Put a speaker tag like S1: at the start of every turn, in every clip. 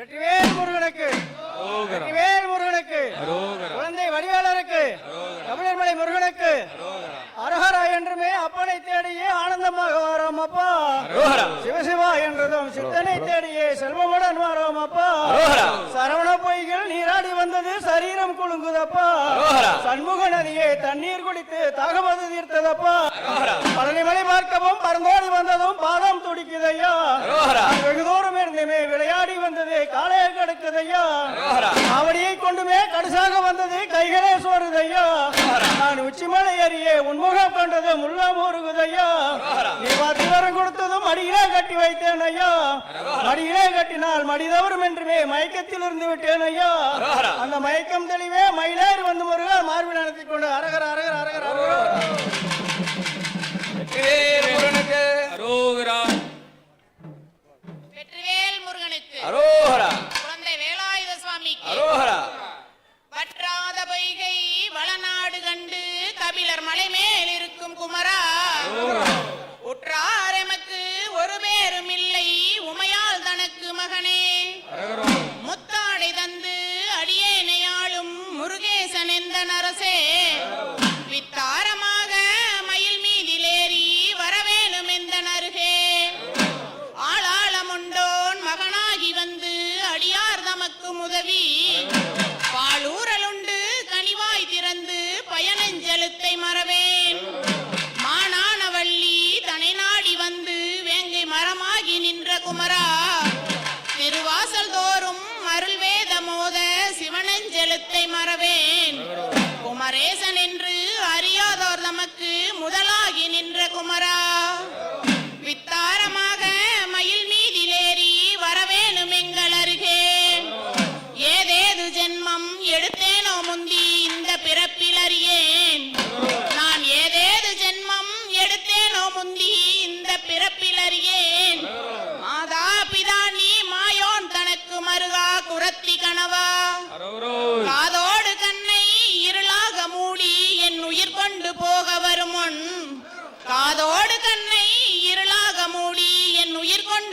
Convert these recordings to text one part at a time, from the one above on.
S1: வெற்றிவேல் முருகனுக்கு. வெற்றிவேல் முருகனுக்கு. குழந்தை வடிவேலருக்கு. தமிழர்மலை முருகனுக்கு. அரஹரா என்றுமே அப்பனை தேடியே ஆனந்தமாக வரோம் அப்பா. சிவசிவா என்றதும் சித்தனை தேடியே செல்வமுடன் வரோம் அப்பா. சரவண பொய்கள் நீராடி வந்தது சரீரம் குலுங்குதப்பா. சண்முக நதியை தண்ணீர் குடித்து தகவது தீர்த்ததப்பா. பழனிமலை பார்க்கவும் பறந்தோடி வந்ததும் பாதம் துடிக்குதையா.
S2: அரோகரா.
S1: காவடியை கொண்டுமே கடுசாக வந்தது கைகளே சோறுதையா நான் உச்சிமலை ஏறியே உன்முகம் கண்டது முருகுதையா.
S2: அரோகரா.
S1: நீ பத்து வரம் கொடுத்ததும் மடியிலே கட்டி வைத்தேன் ஐயா மடியிலே கட்டினால் மடி தவறும் என்றுமே மயக்கத்தில் இருந்து விட்டேன் ஐயா. அந்த மயக்கம் தெளிவே மயிலேறி வந்து முருகா மார்பில் நடத்தி கொண்டு அரகர
S3: குமரா திருவாசல் தோறும் அருள் வேத மோத சிவனஞ்செழுத்தை மறவேன். குமரேசன் என்று அறியாதோர் தமக்கு முதலாகி நின்ற குமரா.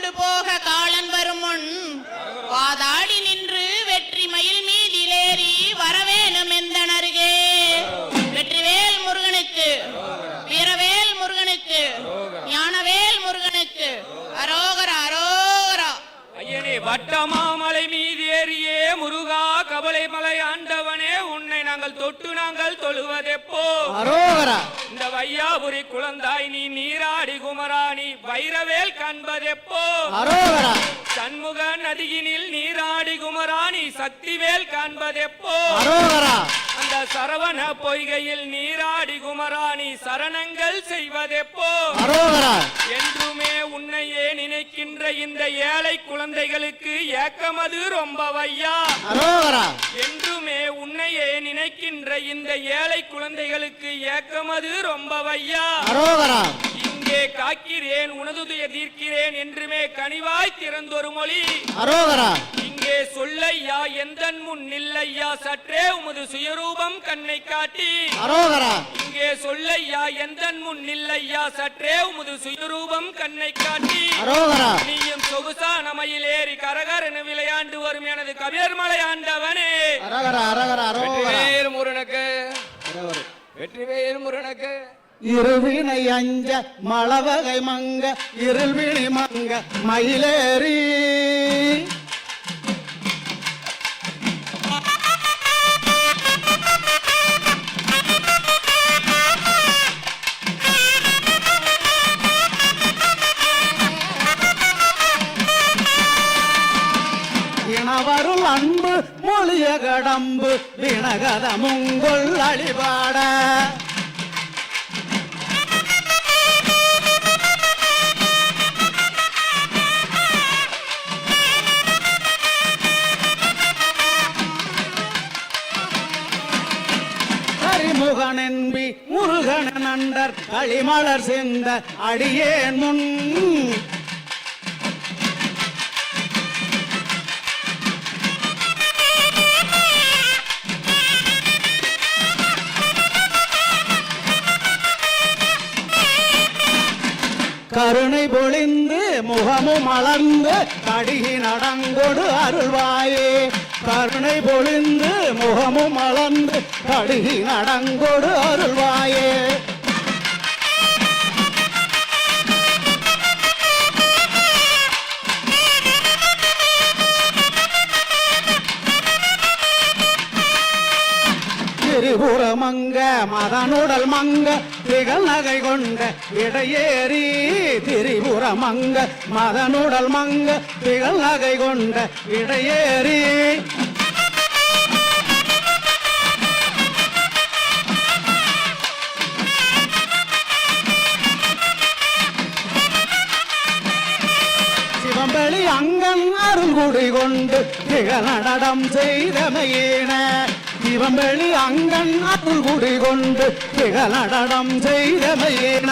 S3: கொண்டு போக காலன் வரும் முன் வாதாடி நின்று வெற்றி மயில் மீதிலேறி வரவேணும் எந்த அருகே வெற்றிவேல் முருகனுக்கு வீரவேல் முருகனுக்கு ஞானவேல் முருகனுக்கு அரோகரா அரோகரா.
S2: ஐயனே வட்டமாமலை மீது ஏறியே முருகா கபலை மலை ஆண்டவனே. நாங்கள் தொட்டு நாங்கள் தொழுவதெப்போ? இந்த வையாபுரி குழந்தாய் நீ நீராடி குமராணி வைரவேல் காண்பதெப்போ? சண்முக நதியினில் நீராடி குமராணி சக்திவேல் காண்பதெப்போ? சரவண பொய்கையில் நீராடி குமராணி சரணங்கள் செய்வதெப்போ? என்றுமே உன்னையே நினைக்கின்ற இந்த ஏழை குழந்தைகளுக்கு ஏக்கமது ரொம்ப வையா என்றுமே உன்னையே நினைக்கின்ற இந்த ஏழை குழந்தைகளுக்கு ஏக்கமது ரொம்ப வையா இங்கே காக்கிறேன் உனதுய தீர்க்கிறேன் என்றுமே கனிவாய் திறந்தொரு மொழி.
S1: அரோகரா.
S2: இங்கே சொல்லையா எந்தன் முன் நில்லையா சற்றே உமது சுயரூபம் கண்ணை காட்டி.
S1: அரோகரா.
S2: இங்கே சொல்லையா எந்தன் முன் நில்லையா சற்றே உமது சுயரூபம் கண்ணை காட்டி.
S1: அரோகரா.
S2: நீயும் சொகுசா நமையில் ஏறி கரகரனு விளையாண்டு வரும் எனது கபியர்மலை ஆண்டவனே.
S1: அரகரா அரகரா அரோகரா.
S2: முருகனுக்கு. வெற்றிவேல் முருகனுக்கு.
S1: இருவினை அஞ்ச மளவகை மங்க இருள்விழி மங்க மயிலேறி. கடம்பு வினகதமுங்குள் அழிபாட. கரிமுகனென்பி முருகன நண்டர் களிமலர் சேர்ந்த அடியேன் முன். கருணை பொழிந்து முகமும் மலர்ந்து கடிகி நடங்கொடு அருள்வாயே. கருணை பொழிந்து முகமும் மலர்ந்து கடிகி நடங்கொடு அருள்வாயே.
S4: மதனுடல் மங்க திகழ் நகை கொண்ட இடையேறி திரிபுர மங்க மதனுடல் மங்க திகழ் நகை கொண்ட இடையேறி. சிவம்பளி அங்கன் அருங்குடி கொண்டு திகழடம் செய்தமையின. சிவம்பளி அங்கன் அருள் குடி கொண்டு திகழடம் செய்தமையின.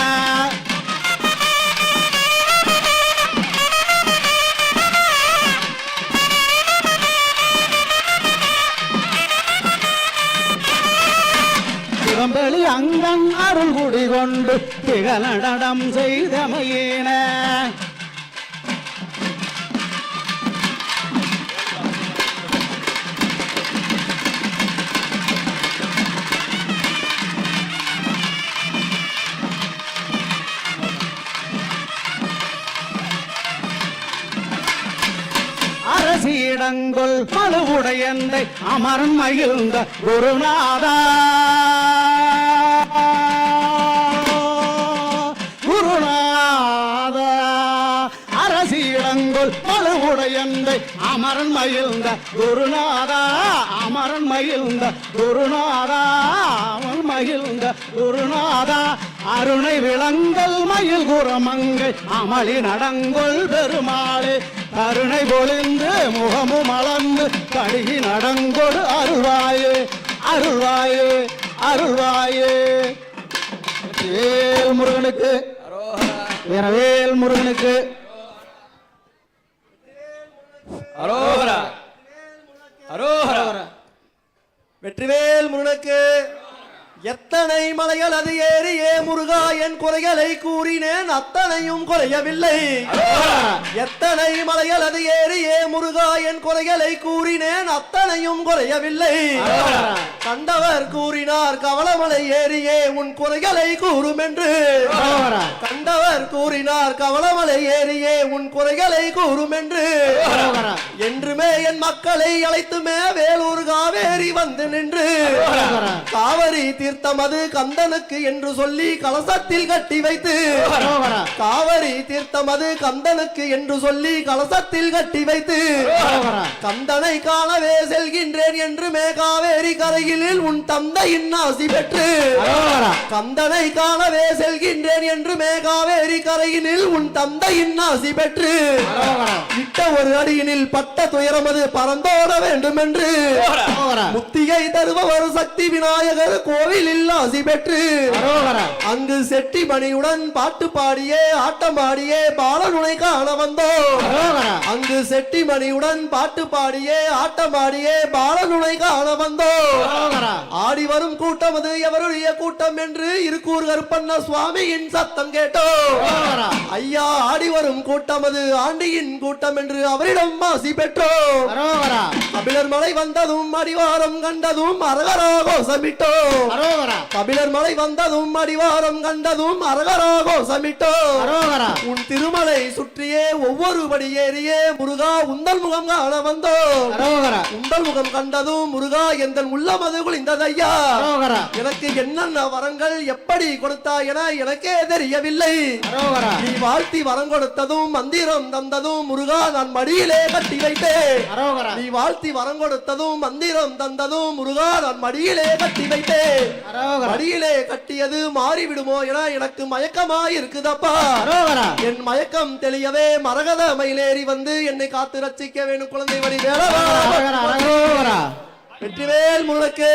S4: சிவம்பளி அங்கன் அருள் குடி கொண்டு திகழடம் செய்தமையேன. சீடங்கொள் மழுவுடையந்தை அமரன் மகிழ்ந்த குருநாதா. குருநாதா அரசியிடங்கொள் மழுவுடையந்தை அமரன் மகிழ்ந்த குருநாதா. அமரன் மகிழ்ந்த குருநாதா அமர் மகிழ்ந்த குருநாதா. அருணை விளங்கல் மயில் குரமங்கை அமளி நடங்கொள் பெருமாளே. கருணை பொழிந்து முகமும் அளந்து கடுகி நடங்கொடு அருள்வாயே அருள்வாயே அருள்வாயே. வேல் முருகனுக்கு வீரவேல் முருகனுக்கு.
S5: அரோகரா அரோகரா. வெற்றிவேல் முருகனுக்கு. எத்தனை மலைகள் அது ஏறியே முருகா என் குறைகளை கூறினேன் அத்தனையும் குறையவில்லை. எத்தனை மலைகள் அது ஏறி ஏ முருகா என் குறைகளை கூறினேன் அத்தனையும் குறையவில்லை. கண்டவர் கூறினார் கவளமலை ஏறியே உன் குறைகளை கூறும் என்று கண்டவர் கூறினார் கவளமலை ஏறியே உன் குறைகளை கூறும் என்று என்றுமே என் மக்களை அழைத்துமே வேலூர் காவேரி வந்து நின்று
S4: அரோகரா.
S5: காவிரி தீர்த்தம் அது கந்தனுக்கு என்று சொல்லி கலசத்தில் கட்டி வைத்து. காவிரி தீர்த்தம் அது கந்தனுக்கு என்று சொல்லி கலசத்தில் கட்டி வைத்து. கந்தனை காணவே செல்கின்றேன் என்று மே காவேரி கரையிலில் உன் தந்தையின் ஆசி பெற்று. கந்தனை காணவே செல்கின்றேன் என்று மே காவேரி கரையினில் உன் தந்தையின் ஆசி பெற்று. இட்ட ஒரு அடியினில் பட்ட துயரமது பறந்தோட வேண்டும் என்று. முத்திகை தருபவர் சக்தி விநாயகர் கோவிலில் ஆசி பெற்று. அங்கு செட்டி மணியுடன் பாட்டு பாடியே ஆட்டம் ஆடியே பாலனுனை காண வந்தோம். அங்கு செட்டி மணியுடன் பாட்டு பாடியே ஆட்டம் ஆடியே பாலனுனை காண வந்தோம்
S4: அரோகரா.
S5: ஆடி வரும் கூட்டம் அது எவருடைய கூட்டம் என்று இருக்கூர் கருப்பண்ண சுவாமியின் சத்தம் கேட்டோம். ஐயா ஆடி வரும் கூட்டம் அது ஆண்டியின் கூட்டம் என்று அவரிடம் ஆசி பெற்றோம்
S4: அரோகரா.
S5: கபிலர் மலை வந்ததும் அடிவாரம் கண்டதும் அரகரா கோஷமிட்டோம்
S4: அரோகரா.
S5: கபிலர் மலை வந்ததும் அடிவாரம் கண்டதும் அரகரா கோஷமிட்டோம்
S4: அரோகரா.
S5: உன் திருமலை சுற்றியே ஒவ்வொரு படி ஏறியே முருகா உந்தல் முகம் காண வந்தோம்
S4: அரோகரா.
S5: உந்தல் முகம் கண்டதும் முருகா எந்த உள்ளம் அது குளிந்ததையா
S4: அரோகரா.
S5: எனக்கு என்னென்ன வரங்கள் எப்படி கொடுத்தாய் என எனக்கே தெரியவில்லை
S4: அரோகரா.
S5: நீ வாழ்த்தி வரம் கொடுத்ததும் மந்திரம் தந்ததும் முருகா நான் மடியிலே கட்டி வைத்தேன்
S4: அரோகரா.
S5: நீ வாழ்த்தி வரம் கொடுத்ததும் மந்திரம் தந்ததும் முருகா நான் மடியிலே கட்டி வைத்தேன். மடியிலே கட்டியது மாறிவிடுமோ என எனக்கு மயக்கமா இருக்குதப்பா. என் மயக்கம் தெளியவே மரகத மயிலேறி வந்து என்னை காத்து ரட்சிக்க வேணும் குழந்தை வழி. வெற்றிவேல் முழுக்கு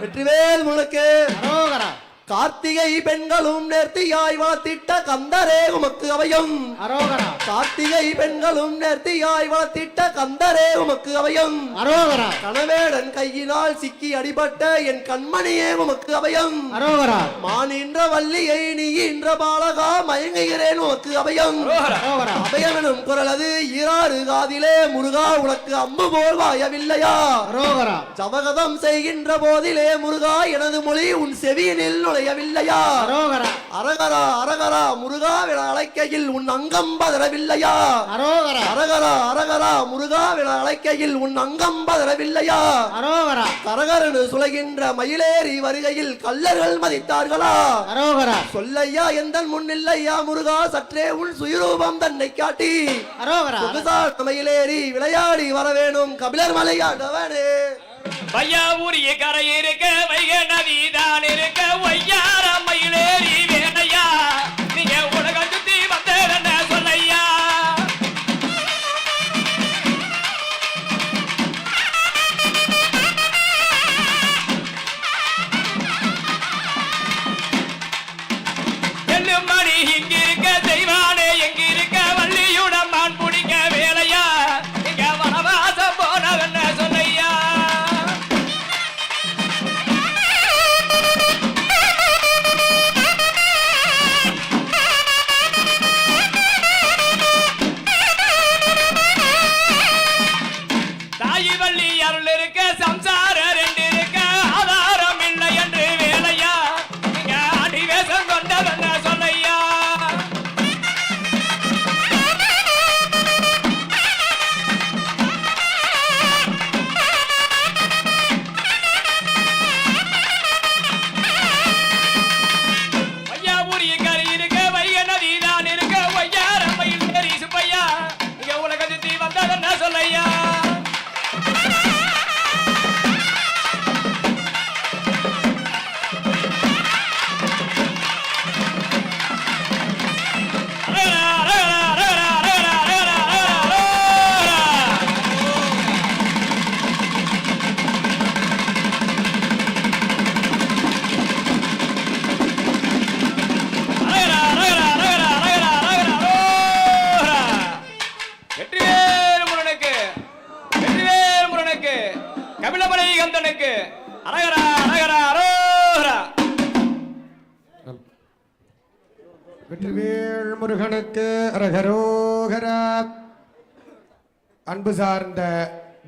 S5: வெற்றிவேல் முழுக்கு
S4: அரோகரா.
S5: கார்த்திகை பெண்களும் நேர்த்தியாய் வளர்த்திட்ட கந்தரே உமக்கு அவையும்
S4: அரோகரா.
S5: கார்த்திகை பெண்களும் நேர்த்தியாய் வளர்த்திட்ட கந்தரே உமக்கு அவையும்
S4: அரோகரா.
S5: கணவேடன் கையினால் சிக்கி அடிபட்ட என் கண்மணியே உமக்கு அவையும்
S4: அரோகரா.
S5: மானின்ற வள்ளியை நீ இன்ற பாலகா மயங்குகிறேன் உமக்கு அபயம்
S4: அரோகரா.
S5: அபயமெனும் குரல் அது ஈராறு காதிலே முருகா உனக்கு அம்பு போல் வாயவில்லையா
S4: அரோகரா.
S5: ஜபகதம் செய்கின்ற போதிலே முருகா எனது மொழி உன் செவியினில் நுழைய குறையவில்லையா
S4: அரோகரா.
S5: அரகரா முருகா என அழைக்கையில் உன் அங்கம் பதறவில்லையா?
S4: அரோகரா.
S5: அரகரா முருகா என அழைக்கையில் உன் அங்கம் பதறவில்லையா? கரகரனு சுளைகின்ற மயிலேறி வருகையில் கல்லர்கள் மதித்தார்களா?
S4: அரோகரா.
S5: சொல்லையா எந்த முன்னில்லையா முருகா? சற்றே உன் சுயரூபம் தன்னை காட்டி. மயிலேறி விளையாடி வரவேணும் கபிலர் மலையாண்டவனே.
S6: வையாவூரிய கரை இருக்க வைக நதிதான் இருக்க ஒய்யார மயிலேறி
S7: ஹரஹரோஹரா. அன்பு சார்ந்த